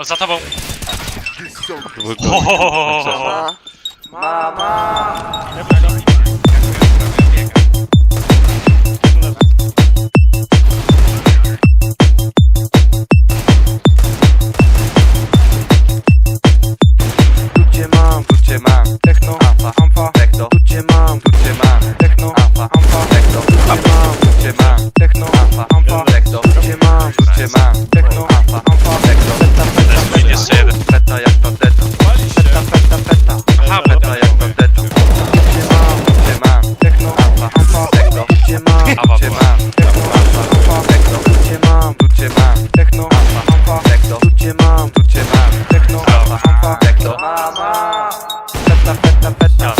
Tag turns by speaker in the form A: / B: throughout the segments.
A: O, za tobą!
B: Ohohohoho.
A: Ma.
C: Mama! Ludzie mam, ludzie mam. Techno, amfa, amfa, techno. Ludzie mam, Techno, techno, techno, mama Fetna, fetna, fetna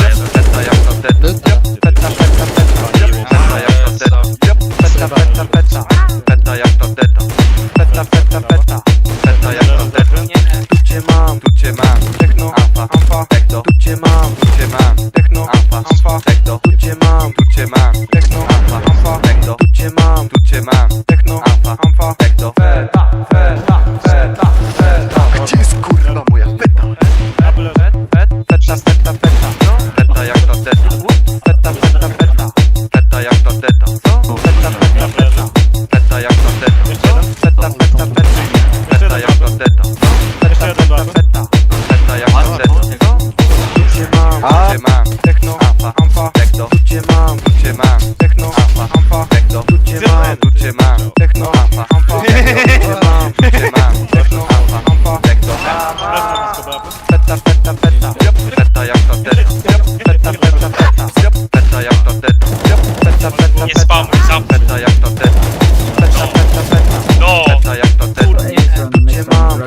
C: Nie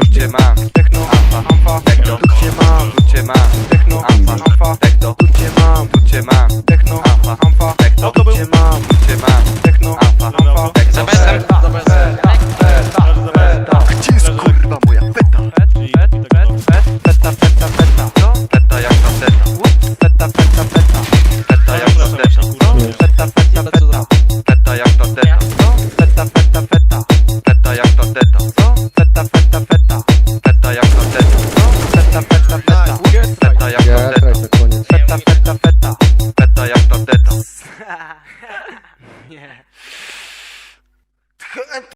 C: Gdzie mam? Techno, amfa, amfa, techno, gdzie mam? Gdzie mam? teta Co? No, feta, feta, feta. Feta jak na teta Co? Feta, feta, feta Feta jak na teta Feta, feta, feta. Feta jak na teta